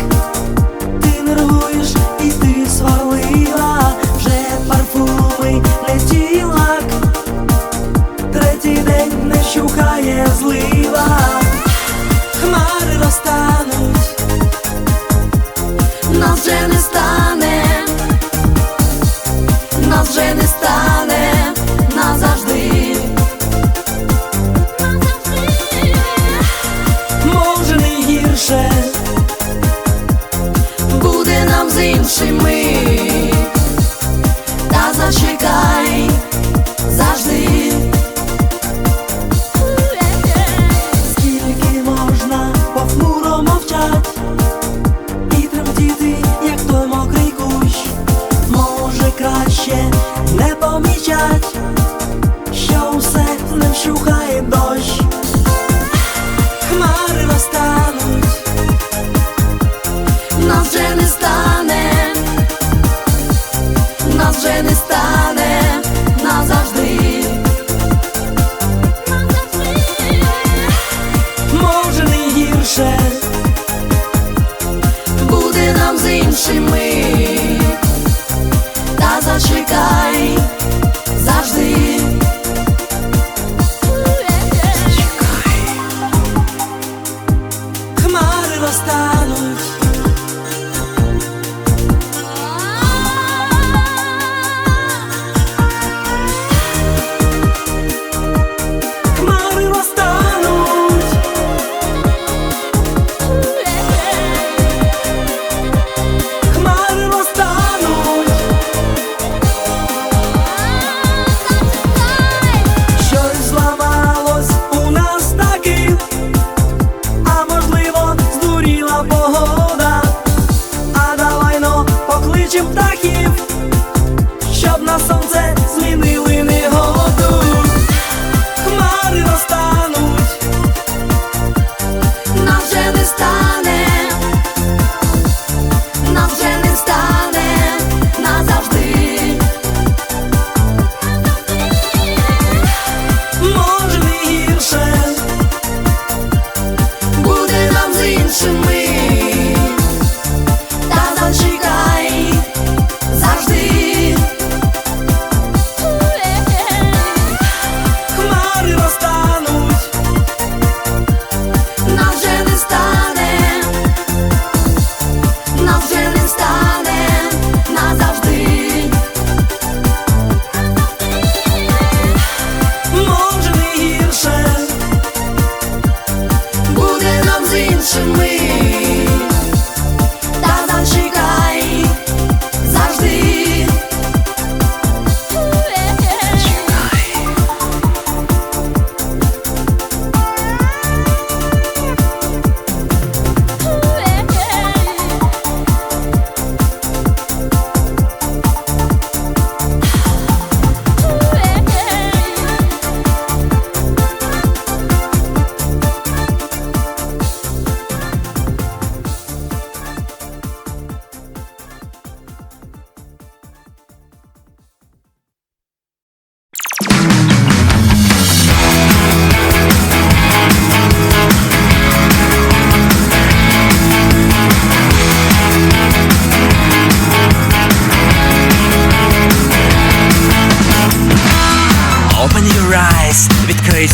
Thank you. Вщухає дощ,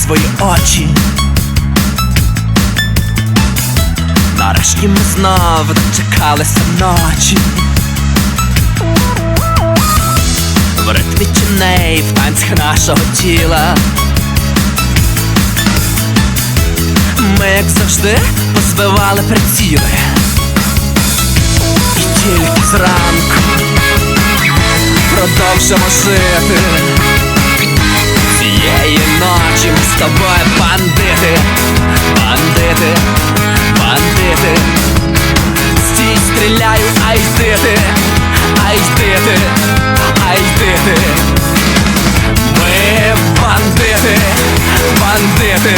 свої очі. Нарешті ми знову дочекалися ночі. В ритмі тіней, в танцях нашого тіла. Ми, як завжди, позбивали приціли. І тільки зранку продовжимо жити. Ночі ми з тобою бандити, бандити, бандити. Стій, стріляю, ай ти, ай ти, ай ти. Ми бандити, бандити,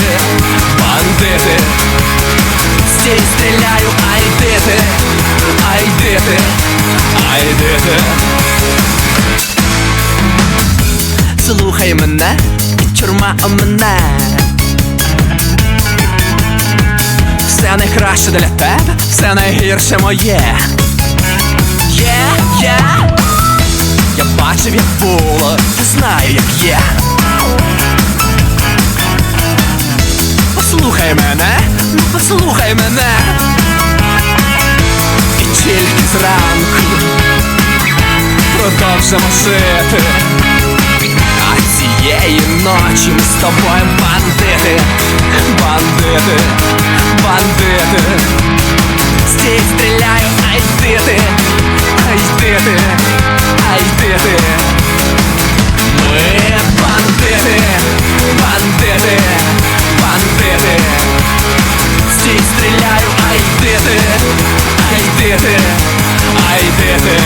бандити. Стій, стріляю, ай ти, ай ти, ай ти. Слухай мене, і тюрма о мене. Все найкраще для тебе, все найгірше моє. Є, є. Я бачив, як було, знаю, як є. Послухай мене, ну послухай мене. І тільки зранку продовжимо жити цієї ночі ми з тобою бандити, бандити, бандити. Стій, стріляю, ай йди ти, ай йди ти, ай йди ти. Ми бандити, бандити, бандити. Стій, стріляю, ай йди ти, ай йди ти, ай ти. ти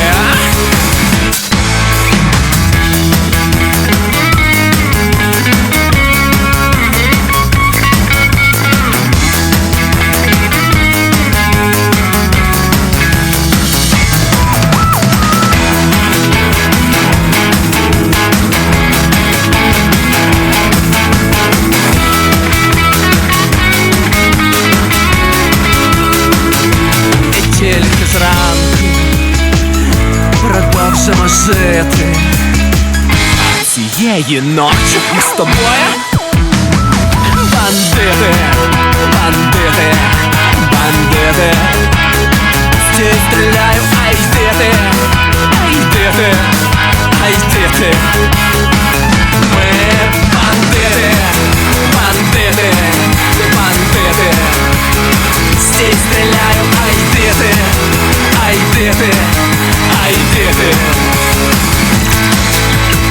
неї ночі і з тобою. Бандити, бандити, бандити. Здесь стріляю, ай, діти, ай, діти, ай, діти. Ми бандити, бандити, бандити. Здесь стріляю, ай, діти, ай, діти, ай, діти.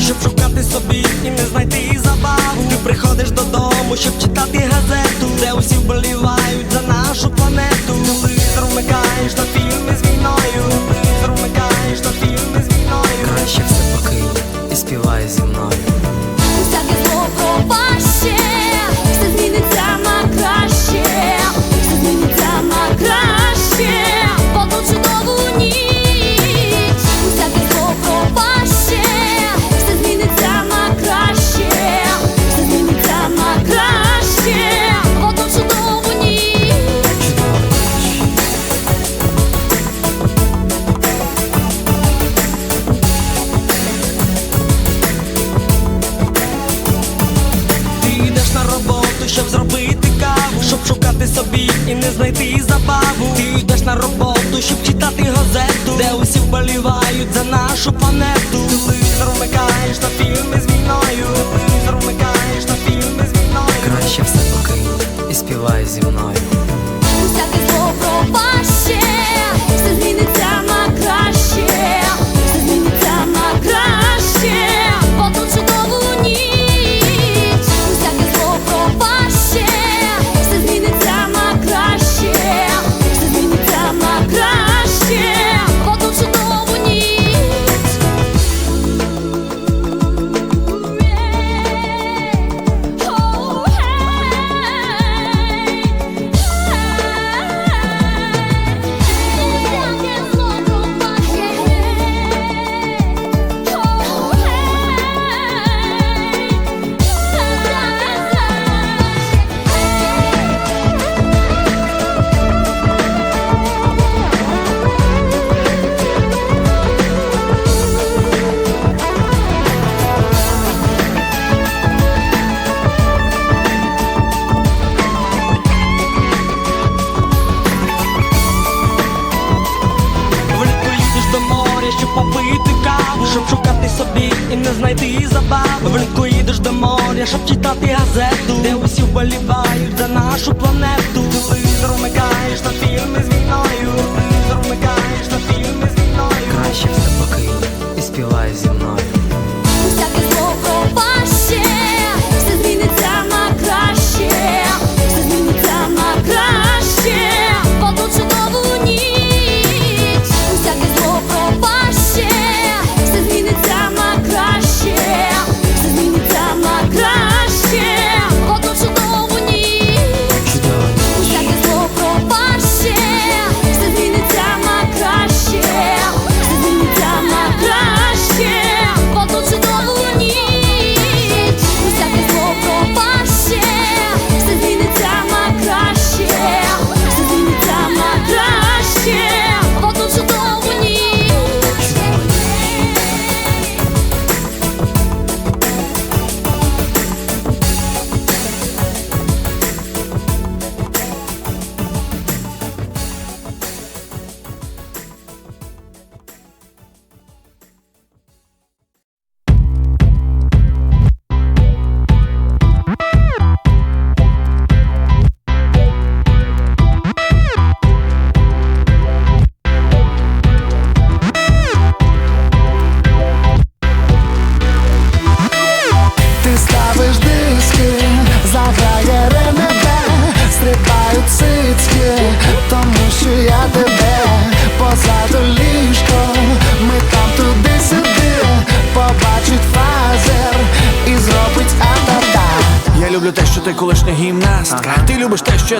щоб шукати собі і не знайти забаву. Ти приходиш додому, щоб читати газету, де усі вболівають за нашу планету. Телевізор вмикаєш на фільми забаву. Ти йдеш на роботу, щоб читати газету, де усі вболівають за нашу планету. Телевізор вмикаєш на фільми з війною. Телевізор вмикаєш на фільми з війною. Краще все покинь і співай зі мною.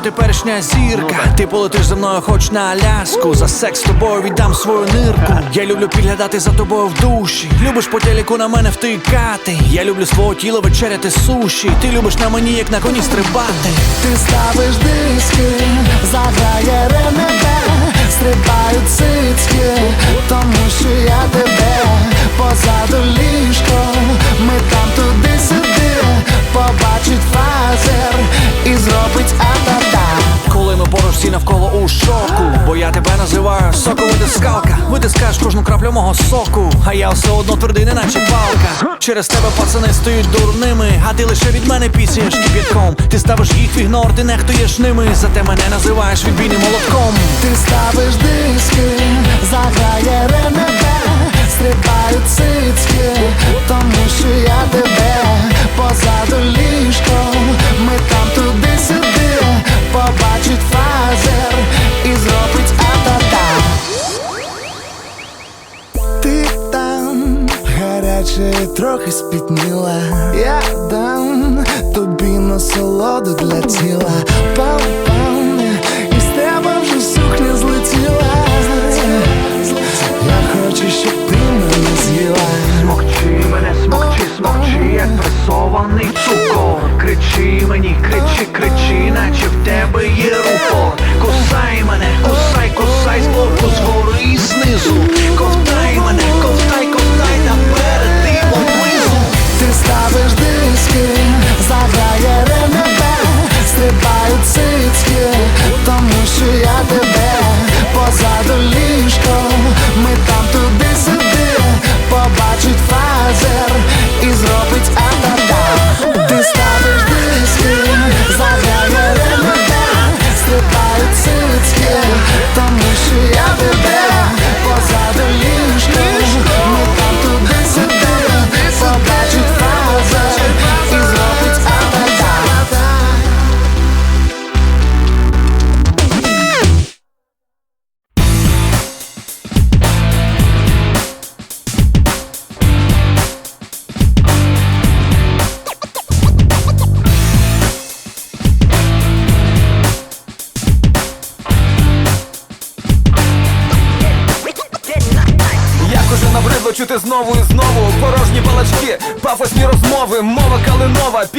Я теперішня зірка. Ти полетиш за мною, хоч на Аляску. За секс з тобою віддам свою нирку. Я люблю підглядати за тобою в душі. Любиш по телеку на мене втикати. Я люблю свого тіла вечеряти суші. Ти любиш на мені, як на коні стрибати. Ти ставиш диски, заграє РНБ Стрибають цицьки, Витискаєш кожну краплю мого соку, а я все одно твердий, не наче палка. Через тебе пацани стають дурними, а ти лише від мене пісяєш кип'ятком. Ти ставиш їх в ігнор, ти нехтуєш ними, зате мене називаєш відбійним молотком. Ти ставиш диски, заграє РНБ Стрибають цицьки, тому що я тебе позаду ліжко, ми там туди-сюди, побачить фазер і зробить гаряче, трохи спітніла. Я дам тобі насолоду для тіла.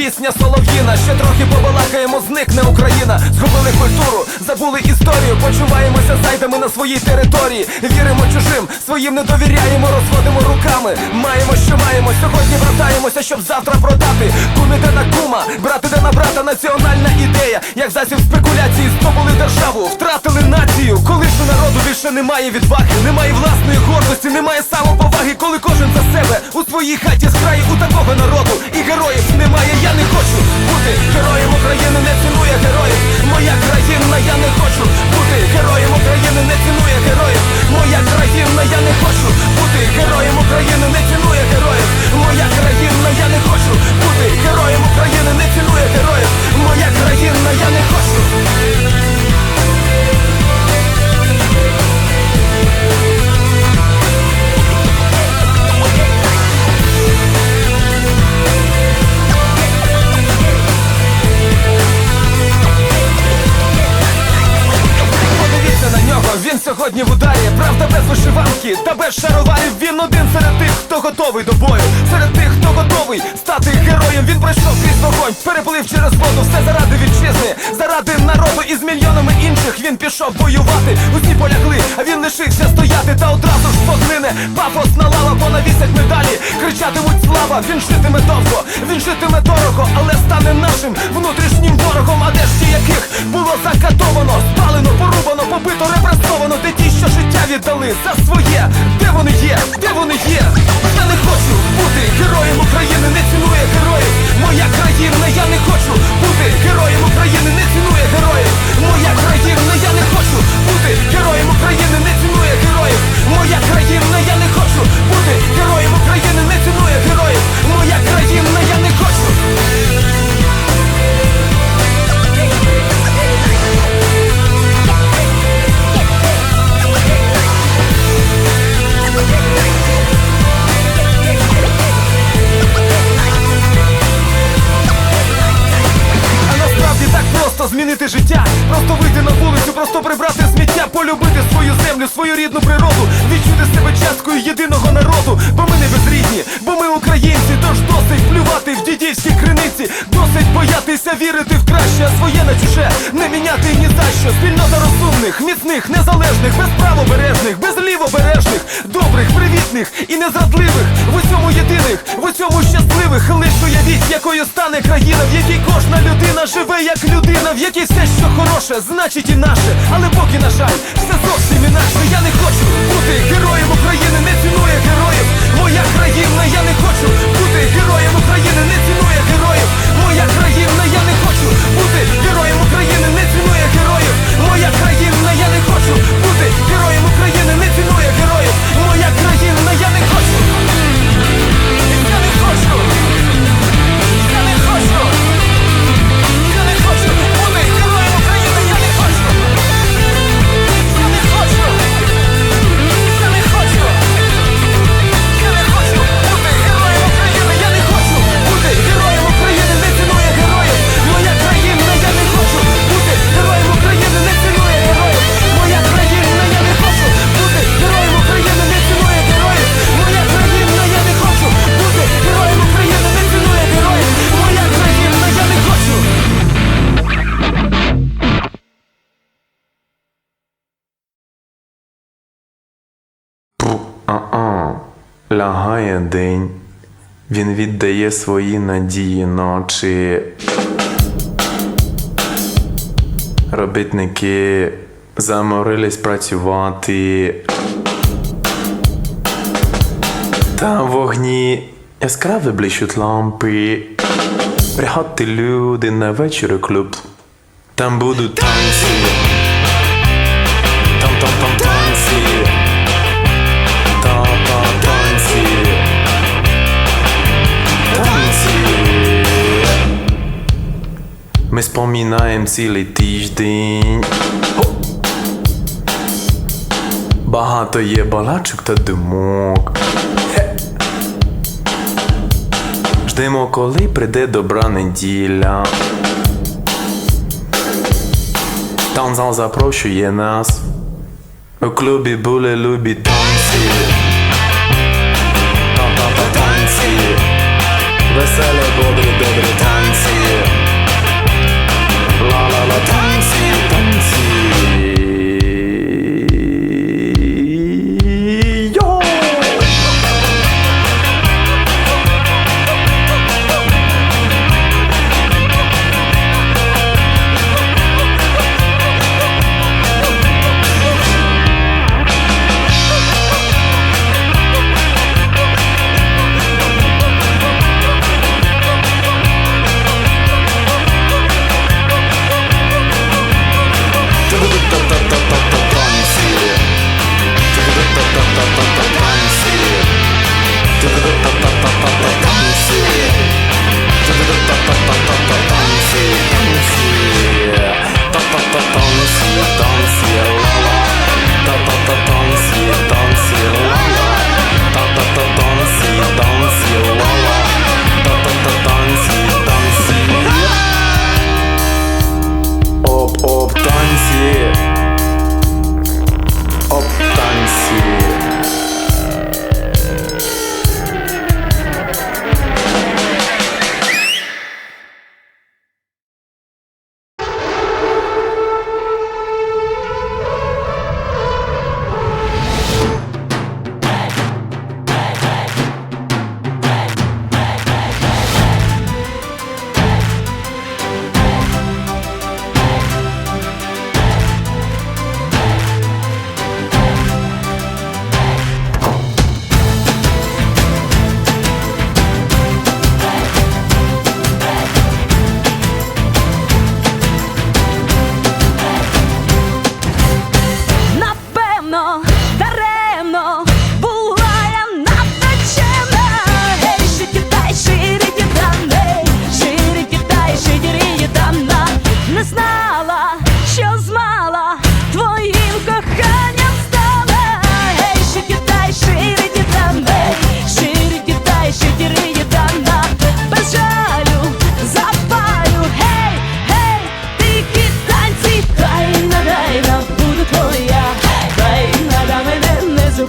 Пісня солов'їна. Ще трохи побалакаємо, зникне Україна. Згубили культуру, забули історію, почуваємося зайдами на своїй території. Віримо чужим, своїм не довіряємо, розводимо руками. Маємо, що маємо. Сьогодні вертаємося, щоб завтра продати. Кум іде на кума, брат іде на брата, національна ідея. Як засіб спекуляції здобули державу, втратили націю. Коли ж у народу більше немає відваги, немає власної гордості, немає самоповаги, коли кожен за себе у своїй хаті з краю у такого народу і героїв немає. Я не хочу бути героєм України, не цінує героїв. Моя країна, я не хочу бути героєм України, не цінує героїв. Моя країна, я не хочу бути героєм України, не цінує героїв. Моя країна, я не хочу бути героєм України, не цінує героїв. Моя країна, я не хочу. Він сьогодні в ударі Правда без вишиванки. Та без шароварів Він один серед тих, хто готовий до він пішов воювати Усі полягли, а він лишився стояти Та одразу ж поглине. Пафосна лава Понавісять медалі, кричатимуть слава Він житиме довго, він житиме дорого Але стане нашим внутрішнім ворогом. А де ж ті, яких було закатовано Спалено, порубано, побито, репресовано? Де ті, що життя віддали за своє? Де вони є? Де вони є? Я не хочу бути героєм України, не цінує героїв. Моя країна, я не хочу бути героєм України, не цінує героїв. Моя країна, я не хочу бути героєм України, не цінує героїв. Моя країна, я не хочу бути героєм України, не цінує героїв. Моя Спільнота міцних, незалежних, без правобережних, без лівобережних, добрих, привітних і незрадливих, в усьому єдиних, в усьому щасливих. Лиш уявіть, якою стане країна, в якій кожна людина живе як людина, в якій все, що хороше, значить і наше. Але поки, на жаль, все зовсім інакше. Я не хочу бути героєм України, не цінує героїв. Моя країна, я не лягає день, він віддає свої надії ночі. Робітники заморились працювати. Та в вогні яскраво блищуть лампи. Приходьте люди на вечір клуб. Там будуть танці. Ми спомінаємо цілий тиждень. Багато є балачок та думок. Ждемо, коли прийде добра неділя. Танзал запрошує нас. У клубі були любі танці. Та-та-та танці. Веселі, добрі, добрі танці.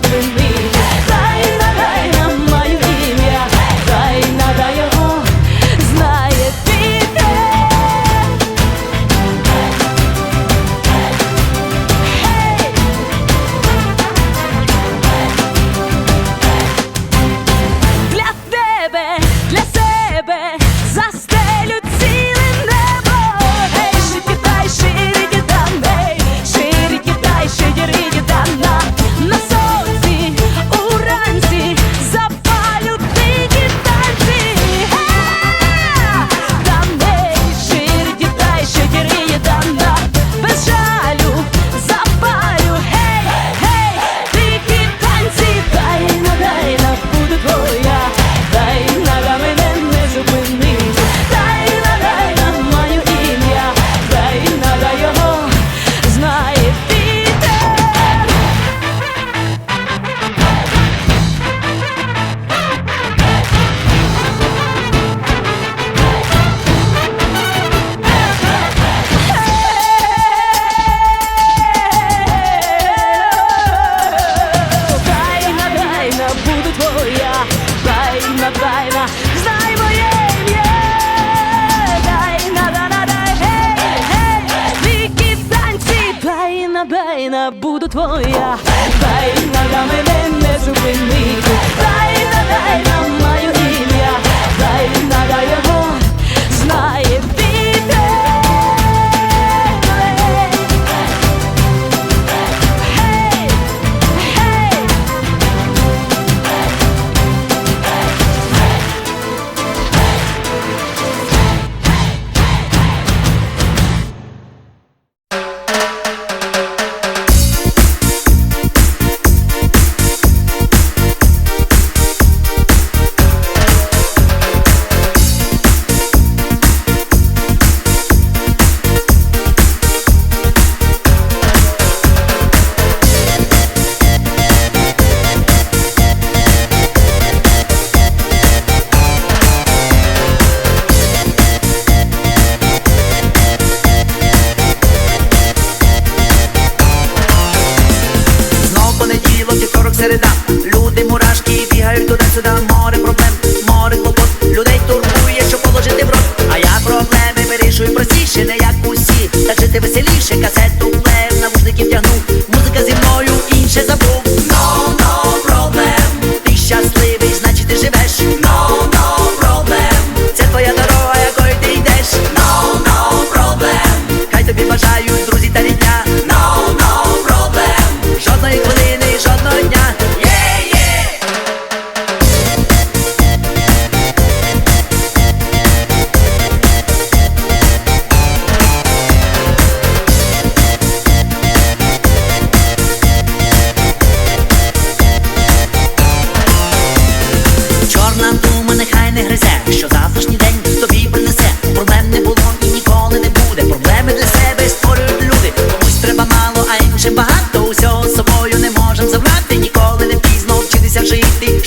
to me.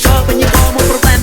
up and you call my friend.